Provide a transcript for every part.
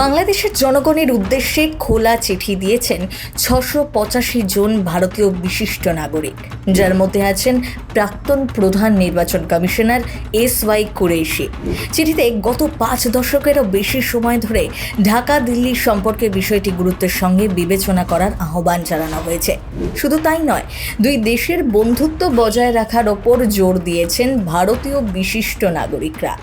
বাংলাদেশের জনগণের উদ্দেশ্যে খোলা চিঠি দিয়েছেন ছশো পঁচাশি জন ভারতীয় বিশিষ্ট নাগরিক, যার মধ্যে আছেন প্রাক্তন প্রধান নির্বাচন কমিশনার এস ওয়াই কুরেশি। চিঠিতে গত পাঁচ দশকেরও বেশি সময় ধরে ঢাকা দিল্লি সম্পর্কে বিষয়টি গুরুত্বের সঙ্গে বিবেচনা করার আহ্বান জানানো হয়েছে। শুধু তাই নয়, দুই দেশের বন্ধুত্ব বজায় রাখার ওপর জোর দিয়েছেন ভারতীয় বিশিষ্ট নাগরিকরা।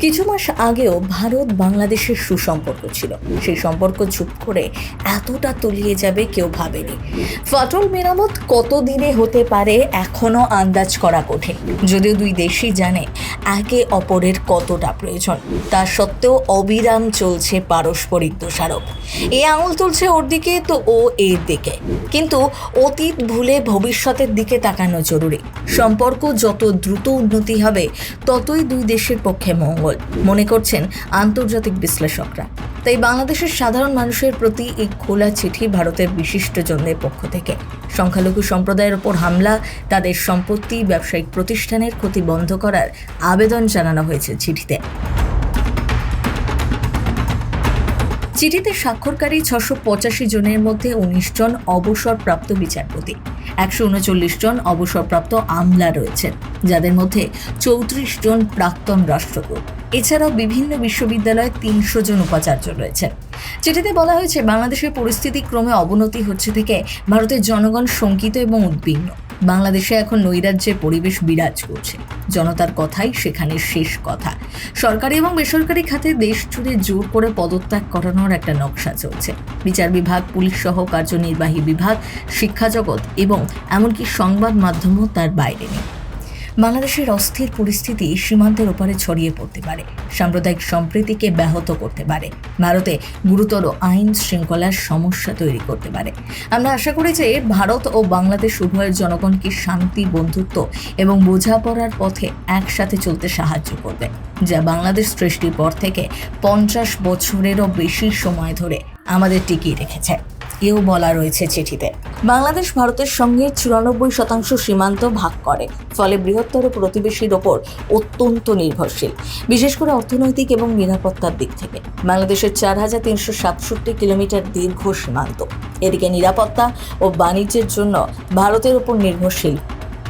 কিছু মাস আগেও ভারত বাংলাদেশের সুসম্পর্ক ছিল। সেই সম্পর্ক চুপ করে এতটা তলিয়ে যাবে কেউ ভাবেনি। ফাটল মেরামত কত দিনে হতে পারে এখনও আন্দাজ করা কঠিন। যদিও দুই দেশই জানে একে অপরের কতটা প্রয়োজন। তা সত্ত্বেও অবিরাম চলছে পারস্পরিক দোষারোপ। এ আঙুল তুলছে ওর দিকে তো ও এর দিকে। কিন্তু অতীত ভুলে ভবিষ্যতের দিকে তাকানো জরুরি। সম্পর্ক যত দ্রুত উন্নতি হবে, ততই দুই দেশের পক্ষে মঙ্গল, মনে করছেন আন্তর্জাতিক বিশ্লেষকরা। তাই বাংলাদেশের সাধারণ মানুষের প্রতি এই খোলা চিঠি ভারতের বিশিষ্টজনদের পক্ষ থেকে। সংখ্যালঘু সম্প্রদায়ের ওপর হামলা, তাদের সম্পত্তি, ব্যবসায়িক প্রতিষ্ঠানের ক্ষতি বন্ধ করার আবেদন জানানো হয়েছে চিঠিতে। চিঠিতে স্বাক্ষরকারী ছশো পঁচাশি জনের মধ্যে উনিশ জন অবসরপ্রাপ্ত বিচারপতি। একশো উনচল্লিশ জন অবসরপ্রাপ্ত আমলা রয়েছেন, যাদের মধ্যে চৌত্রিশ জন প্রাক্তন রাষ্ট্রদূত এছাড়াও বিভিন্ন বিশ্ববিদ্যালয়ে তিনশো জন উপাচার্য রয়েছেন। চিঠিতে বলা হয়েছে, বাংলাদেশের পরিস্থিতি ক্রমে অবনতি হচ্ছে থেকে ভারতের জনগণ শঙ্কিত এবং উদ্বিগ্ন। বাংলাদেশে এখন নৈরাজ্যের পরিবেশ বিরাজ করছে। জনতার কথাই সেখানে শেষ কথা। সরকারি এবং বেসরকারি খাতে দেশ জুড়ে জোর করে পদত্যাগ করানোর একটা নকশা চলছে। বিচার বিভাগ, পুলিশ সহ কার্যনির্বাহী বিভাগ, শিক্ষা জগৎ এবং এমনকি সংবাদ মাধ্যমও তার বাইরে নেই। বাংলাদেশের অস্থির পরিস্থিতি সীমান্তের ওপারে ছড়িয়ে পড়তে পারে, সাম্প্রদায়িক সম্প্রীতিকে ব্যাহত করতে পারে। ভারতে গুরুতর আইন শৃঙ্খলার সমস্যা তৈরি করতে পারে। আমরা আশা করি যে ভারত ও বাংলাদেশ উভয়ের জনগণকে শান্তি, বন্ধুত্ব এবং বোঝাপড়ার পথে একসাথে চলতে সাহায্য করবে, যা বাংলাদেশ সৃষ্টির পর থেকে পঞ্চাশ বছরেরও বেশি সময় ধরে আমাদের টিকিয়ে রেখেছে। এও বলা রয়েছে চিঠিতে। বাংলাদেশ ভারতের সঙ্গে চুরানব্বই শতাংশ সীমান্ত ভাগ করে, ফলে বৃহত্তর প্রতিবেশীর ওপর অত্যন্ত নির্ভরশীল, বিশেষ করে অর্থনৈতিক এবং নিরাপত্তার দিক থেকে। বাংলাদেশের চার হাজার তিনশো সাতষট্টি কিলোমিটার দীর্ঘ সীমান্ত। এদিকে নিরাপত্তা ও বাণিজ্যের জন্য ভারতের ওপর নির্ভরশীল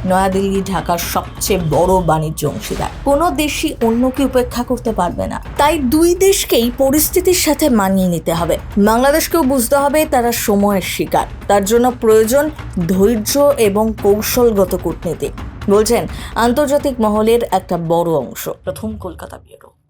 নয়াদিল্লি, ঢাকার সবচেয়ে বড় বাণিজ্য অংশীদার। কোনো দেশই অন্যকে উপেক্ষা করতে পারবে না। তাই দুই দেশকেই পরিস্থিতির সাথে মানিয়ে নিতে হবে। বাংলাদেশকেও বুঝতে হবে তারা সময়ের শিকার। তার জন্য প্রয়োজন ধৈর্য এবং কৌশলগত কূটনীতি। বলছেন, আন্তর্জাতিক মহলের একটা বড় অংশ। প্রথম কলকাতা ব্যুরো।